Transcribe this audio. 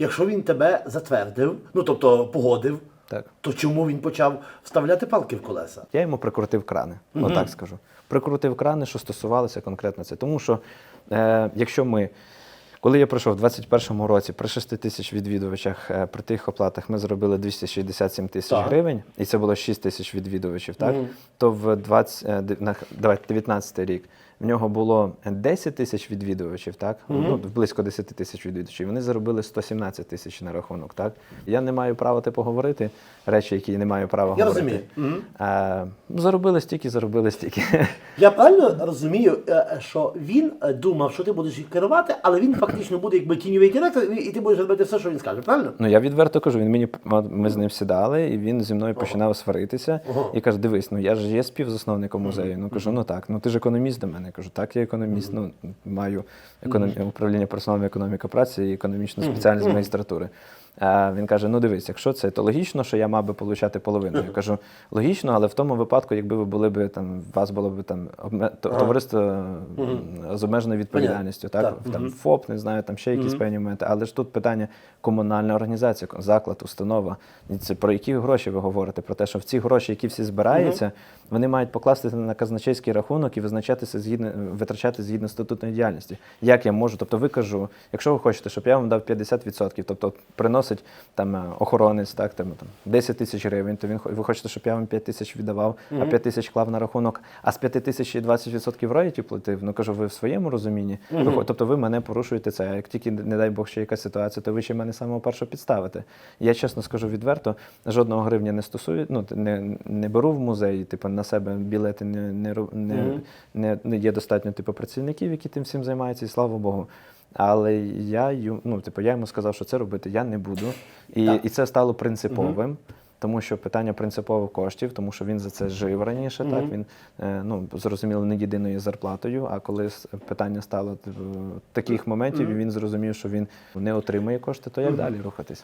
якщо він тебе затвердив, ну тобто погодив, Так. то чому він почав вставляти палки в колеса? Я йому прикрутив крани, отак скажу. Прикрутив крани, що стосувалося конкретно це. Тому що е, якщо ми, коли я пройшов в 21-му році при 6 тисяч відвідувачах, е, при тих оплатах ми зробили 267 тисяч гривень, і це було 6 тисяч відвідувачів, так? То в 20, е, на- 19 рік в нього було 10 тисяч відвідувачів, так? Ну, близько 10 тисяч відвідувачів. Вони заробили 117 тисяч на рахунок, так? Я не маю права типу говорити речі, які не маю права Я говорити. розумію. Мгм. Е, ну, заробили стільки, заробили стільки. Я правильно розумію, е, що він е, думав, що ти будеш їх керувати, але він фактично буде якби тіньовий директор, і ти будеш робити все, що він скаже, правильно? Ну я відверто кажу, він мені ми з ним сідали, і він зі мною починав сваритися і каже: Дивись, ну я ж є співзасновником музею. Ну кажу, ну так, ну ти ж економіст до мене. Я кажу, так, я економіст. Ну маю економ... управління персоналом економіка праці і економічну спеціальність магістратури. Він каже: ну дивись, якщо це, то логічно, що я мав би получати половину. Я кажу, логічно, але в тому випадку, якби ви були б там, у вас було б там товариство з обмеженою відповідальністю, так, Так. там ФОП, не знаю, там ще якісь певні моменти. Але ж тут питання комунальна організація, заклад, установа. Це про які гроші ви говорите? Про те, що в ці гроші, які всі збираються, вони мають покласти на казначейський рахунок і визначатися згідно витрачати згідно статутної діяльності. Як я можу? Тобто, ви кажу, якщо ви хочете, щоб я вам дав 50%, тобто от приносить там е, охоронець, так там, там 10 тисяч гривень, то він ви хочете, щоб я вам 5 тисяч віддавав, а 5 тисяч клав на рахунок, а з 5 тисяч ще 20% роялті платив. Ну кажу, ви в своєму розумінні. Ви тобто ви мене порушуєте це. А як тільки, не дай Бог, ще якась ситуація, то ви ще мене самого першого підставите. Я чесно скажу відверто, жодного гривня не стосую, ну не, не беру в музеї, типу на себе білети не, не, не, не, не є достатньо типу працівників, які тим всім займаються, і слава Богу. Але я ю- ну, типу, я йому сказав, що це робити я не буду. І, Так. і це стало принциповим. Тому що питання принципових коштів, тому що він за це жив раніше, так він е, ну зрозуміло не єдиною зарплатою. А коли питання стало типу, таких моментів, і він зрозумів, що він не отримує кошти, то як далі рухатись?